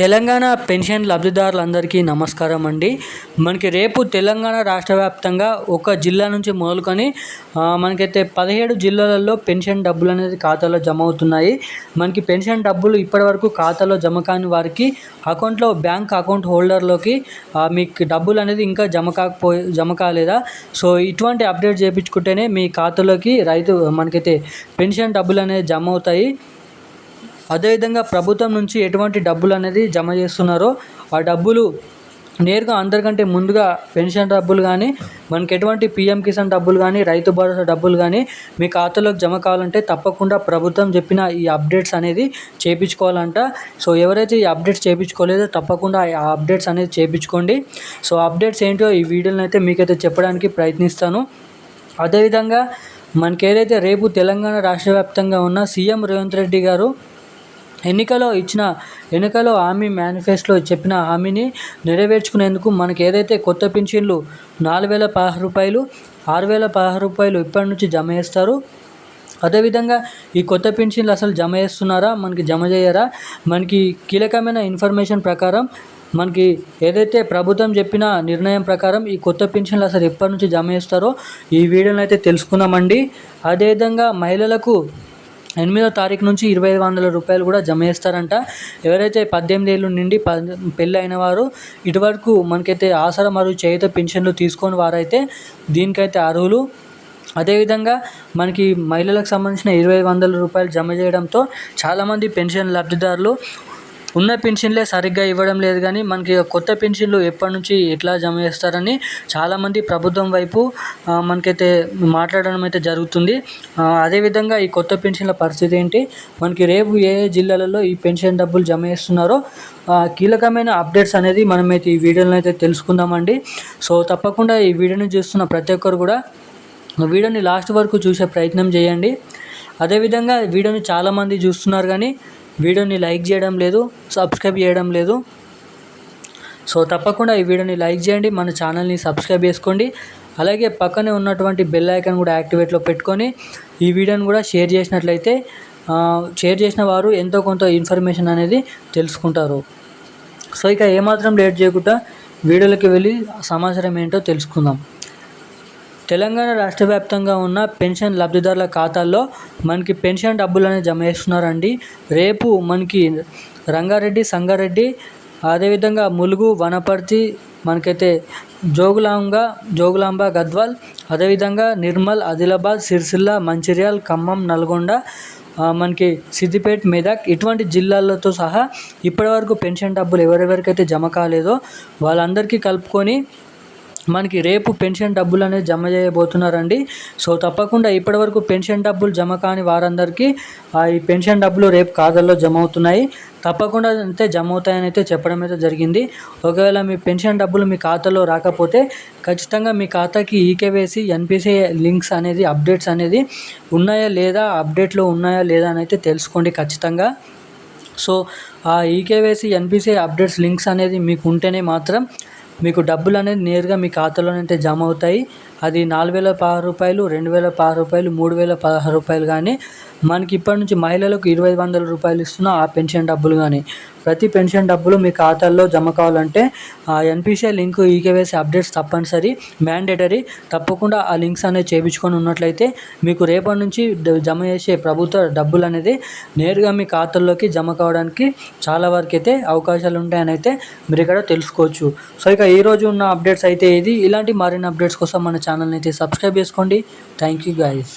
Telangana pension లబ్ధిదారులందరికీ నమస్కారం అండి. మనకి రేపు తెలంగాణ రాష్ట్ర వ్యాప్తంగా ఒక జిల్లా నుంచి మొదలుకొని మనకైతే పదిహేడు జిల్లాలలో పెన్షన్ డబ్బులు అనేది ఖాతాలో జమ అవుతున్నాయి. మనకి పెన్షన్ డబ్బులు ఇప్పటివరకు ఖాతాలో జమ కాని వారికి అకౌంట్లో బ్యాంక్ అకౌంట్ హోల్డర్లోకి మీకు డబ్బులు అనేది ఇంకా జమ కాకపోయి జమ కాలేదా? సో ఇటువంటి అప్డేట్ చేయించుకుంటేనే మీ ఖాతాలోకి రైతు మనకైతే పెన్షన్ డబ్బులు అనేది జమ అవుతాయి. అదేవిధంగా ప్రభుత్వం నుంచి ఎటువంటి డబ్బులు అనేది జమ చేస్తున్నారో ఆ డబ్బులు నేరుగా అందరికంటే ముందుగా పెన్షన్ డబ్బులు కానీ మనకి ఎటువంటి పిఎం కిసాన్ డబ్బులు కానీ రైతు భరోసా డబ్బులు కానీ మీ ఖాతాలోకి జమ కావాలంటే తప్పకుండా ప్రభుత్వం చెప్పిన ఈ అప్డేట్స్ అనేది చేయించుకోవాలంట సో ఎవరైతే ఈ అప్డేట్స్ చేయించుకోలేదో తప్పకుండా ఆ అప్డేట్స్ అనేది చేయించుకోండి సో అప్డేట్స్ ఏంటో ఈ వీడియోని అయితే మీకైతే చెప్పడానికి ప్రయత్నిస్తాను. అదేవిధంగా మనకి ఏదైతే రేపు తెలంగాణ రాష్ట్ర వ్యాప్తంగా ఉన్న సీఎం రేవంత్ రెడ్డి గారు ఎన్నికలో ఇచ్చిన ఎన్నికలో హామీ మేనిఫెస్టోలో చెప్పిన హామీని నెరవేర్చుకునేందుకు మనకి ఏదైతే కొత్త పింఛన్లు నాలుగు వేల పదహారు రూపాయలు ఆరు వేల పదహారు రూపాయలు ఇప్పటి నుంచి జమ చేస్తారు అదేవిధంగా ఈ కొత్త పెన్షన్లు అసలు జమ చేస్తున్నారా మనకి జమ చేయరా మనకి కీలకమైన ఇన్ఫర్మేషన్ ప్రకారం మనకి ఏదైతే ప్రభుత్వం చెప్పిన నిర్ణయం ప్రకారం ఈ కొత్త పెన్షన్లు అసలు ఎప్పటి నుంచి జమ చేస్తారో ఈ వీడియోని అయితే తెలుసుకుందామండి. అదేవిధంగా మహిళలకు ఎనిమిదో తారీఖు నుంచి ఇరవై ఐదు వందల రూపాయలు కూడా జమ చేస్తారంట. ఎవరైతే పద్దెనిమిది ఏళ్ళు నుండి ప పెళ్ళి అయిన వారు ఇటువరకు మనకైతే ఆసరా మరియు చేయుత పెన్షన్లు తీసుకొని వారైతే దీనికైతే అర్హులు. అదేవిధంగా మనకి మహిళలకు సంబంధించిన ఇరవై వందల రూపాయలు జమ చేయడంతో చాలామంది పెన్షన్ లబ్ధిదారులు ఉన్న పెన్షన్లే సరిగ్గా ఇవ్వడం లేదు కానీ మనకి కొత్త పెన్షన్లు ఎప్పటి నుంచి ఎట్లా జమ చేస్తారని చాలామంది ప్రభుత్వం వైపు మనకైతే మాట్లాడడం అయితే జరుగుతుంది. అదేవిధంగా ఈ కొత్త పెన్షన్ల పరిస్థితి ఏంటి? మనకి రేపు ఏ ఏ జిల్లాలలో ఈ పెన్షన్ డబ్బులు జమ చేస్తున్నారో కీలకమైన అప్డేట్స్ అనేది మనమైతే ఈ వీడియోలో అయితే తెలుసుకుందామండి. సో తప్పకుండా ఈ వీడియోని చూస్తున్న ప్రతి ఒక్కరు కూడా వీడియోని లాస్ట్ వరకు చూసే ప్రయత్నం చేయండి. అదేవిధంగా వీడియోని చాలామంది చూస్తున్నారు కానీ వీడియోని లైక్ చేయడం లేదు సబ్స్క్రైబ్ చేయడం లేదు. సో తప్పకుండా ఈ వీడియోని లైక్ చేయండి మన ఛానల్ని సబ్స్క్రైబ్ చేసుకోండి. అలాగే పక్కనే ఉన్నటువంటి బెల్ ఐకాన్ కూడా యాక్టివేట్లో పెట్టుకొని ఈ వీడియోని కూడా షేర్ చేసినట్లయితే షేర్ చేసిన వారు ఎంతో కొంత ఇన్ఫర్మేషన్ అనేది తెలుసుకుంటారు. సో ఇక ఏమాత్రం లేట్ చేయకుండా వీడియోలకి వెళ్ళి సమాచారం ఏంటో తెలుసుకుందాం. తెలంగాణ రాష్ట్ర వ్యాప్తంగా ఉన్న పెన్షన్ లబ్ధిదారుల ఖాతాల్లో మనకి పెన్షన్ డబ్బులు అనేది జమ చేస్తున్నారండి. రేపు మనకి రంగారెడ్డి సంగారెడ్డి అదేవిధంగా ములుగు వనపర్తి మనకైతే జోగులాంబ జోగులాంబ గద్వాల్ అదేవిధంగా నిర్మల్ ఆదిలాబాద్ సిరిసిల్ల మంచిర్యాల్ ఖమ్మం నల్గొండ మనకి సిద్దిపేట్ మెదక్ ఇటువంటి జిల్లాలతో సహా ఇప్పటివరకు పెన్షన్ డబ్బులు ఎవరెవరికైతే జమ కాలేదో వాళ్ళందరికీ కలుపుకొని మనకి రేపు పెన్షన్ డబ్బులు అనేది జమ చేయబోతున్నారండి. సో తప్పకుండా ఇప్పటివరకు పెన్షన్ డబ్బులు జమ కాని వారందరికీ ఆ ఈ పెన్షన్ డబ్బులు రేపు ఖాతాల్లో జమ అవుతున్నాయి. తప్పకుండా అయితే జమ అవుతాయని అయితే చెప్పడం అయితే జరిగింది. ఒకవేళ మీ పెన్షన్ డబ్బులు మీ ఖాతాలో రాకపోతే ఖచ్చితంగా మీ ఖాతాకి ఈకేవేసి ఎన్పిసి లింక్స్ అనేది అప్డేట్స్ అనేది ఉన్నాయా లేదా అప్డేట్లో ఉన్నాయా లేదా అని అయితే తెలుసుకోండి ఖచ్చితంగా. సో ఆ ఈకేవేసి ఎన్పిసి అప్డేట్స్ లింక్స్ అనేది మీకు ఉంటేనే మాత్రం మీకు డబ్బులు అనేది నేరుగా మీ ఖాతాలోనైతే జమ అవుతాయి. అది నాలుగు వేల పదహారు రూపాయలు రెండు వేల పదహారు రూపాయలు మూడు వేల పదహారు రూపాయలు కానీ మనకి ఇప్పటి నుంచి మహిళలకు ఇరవై వందల రూపాయలు ఇస్తున్న ఆ పెన్షన్ డబ్బులు కానీ. ప్రతి పెన్షన్ డబ్బులు మీ ఖాతాల్లో జమ కావాలంటే ఆ ఎన్పిసిఐ లింక్ ఈకేవైసీ అప్డేట్స్ తప్పనిసరి మ్యాండేటరీ తప్పకుండా ఆ లింక్స్ అనేది చేయించుకొని ఉన్నట్లయితే మీకు రేపటి నుంచి జమ చేసే ప్రభుత్వ డబ్బులు అనేది నేరుగా మీ ఖాతాల్లోకి జమ కావడానికి చాలా వరకు అయితే అవకాశాలు ఉంటాయని అయితే మీరు ఇక్కడ తెలుసుకోవచ్చు. సో ఇక ఈ రోజు ఉన్న అప్డేట్స్ అయితే ఇది ఇలాంటి మరిన్ని అప్డేట్స్ కోసం మన ఛానల్ని అయితే సబ్స్క్రైబ్ చేసుకోండి. Thank you guys